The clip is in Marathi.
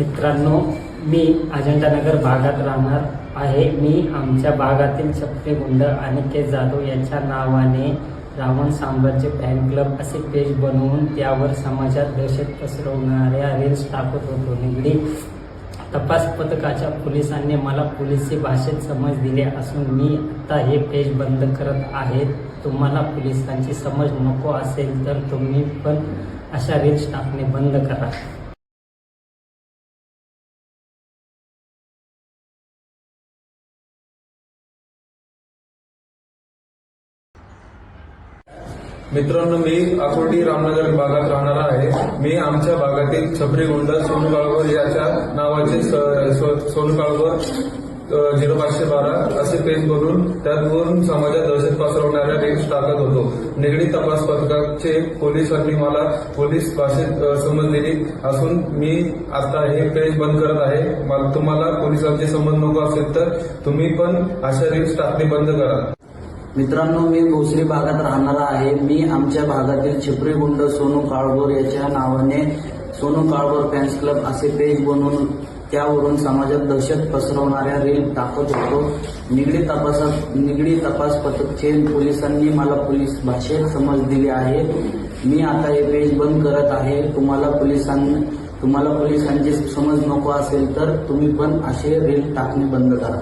मित्रांनो मी अजंठानगर भागात राहणार आहे. मी आमच्या भागातील छपरी गुंड अनिकेत जाधव यांच्या नावाने रावण साम्राज्य फॅन क्लब असे पेज बनवून त्यावर समाजात दहशत पसरवणाऱ्या रील्स टाकत होतो. निगडी तपास पथकाच्या पोलिसांनी मला पोलिसी भाषेत समज दिली असून मी आता हे पेज बंद करत आहे. तुम्हाला पोलिसांची समज नको असेल तर तुम्ही पण अशा रील्स टाकणे बंद करा. मित्रांनो मी आकुर्डी रामनगर भागात राहणारा आहे. मी आमच्या भागातील छपरी गुंड सोनू याच्या नावाचे स- सोनू झिरो पाचशे बारा असे पेन करून त्यातून समाजात दहशत पसरवणाऱ्या रेक्स टाकत होतो. निगडीत तपास पथकाचे पोलिसांनी मला पोलीस भाषेत समज दिली असून मी आता हे पेज बंद करत आहे. तुम्हाला पोलिसांची समज नको असेल तर तुम्ही पण अशा रील्स टाकणे बंद करा. मित्रांनो मी भोसरी भागात राहणारा आहे. मी आमच्या भागातील छिपरी गुंड सोनू काळभोर याच्या नावाने सोनू काळभोर फॅन्स क्लब असे पेज बनवून त्यावरून समाजात दहशत पसरवणाऱ्या रील टाकत होतो. निगडी तपासात निगडी तपास पथकचे पोलिसांनी मला पोलीस भाषेत समज दिली आहे. मी आता हे पेज बंद करत आहे. तुम्हाला पोलिसांनी तुम्हाला पोलिसांची समज नको असेल तर तुम्ही पण असे रील टाकणे बंद करा.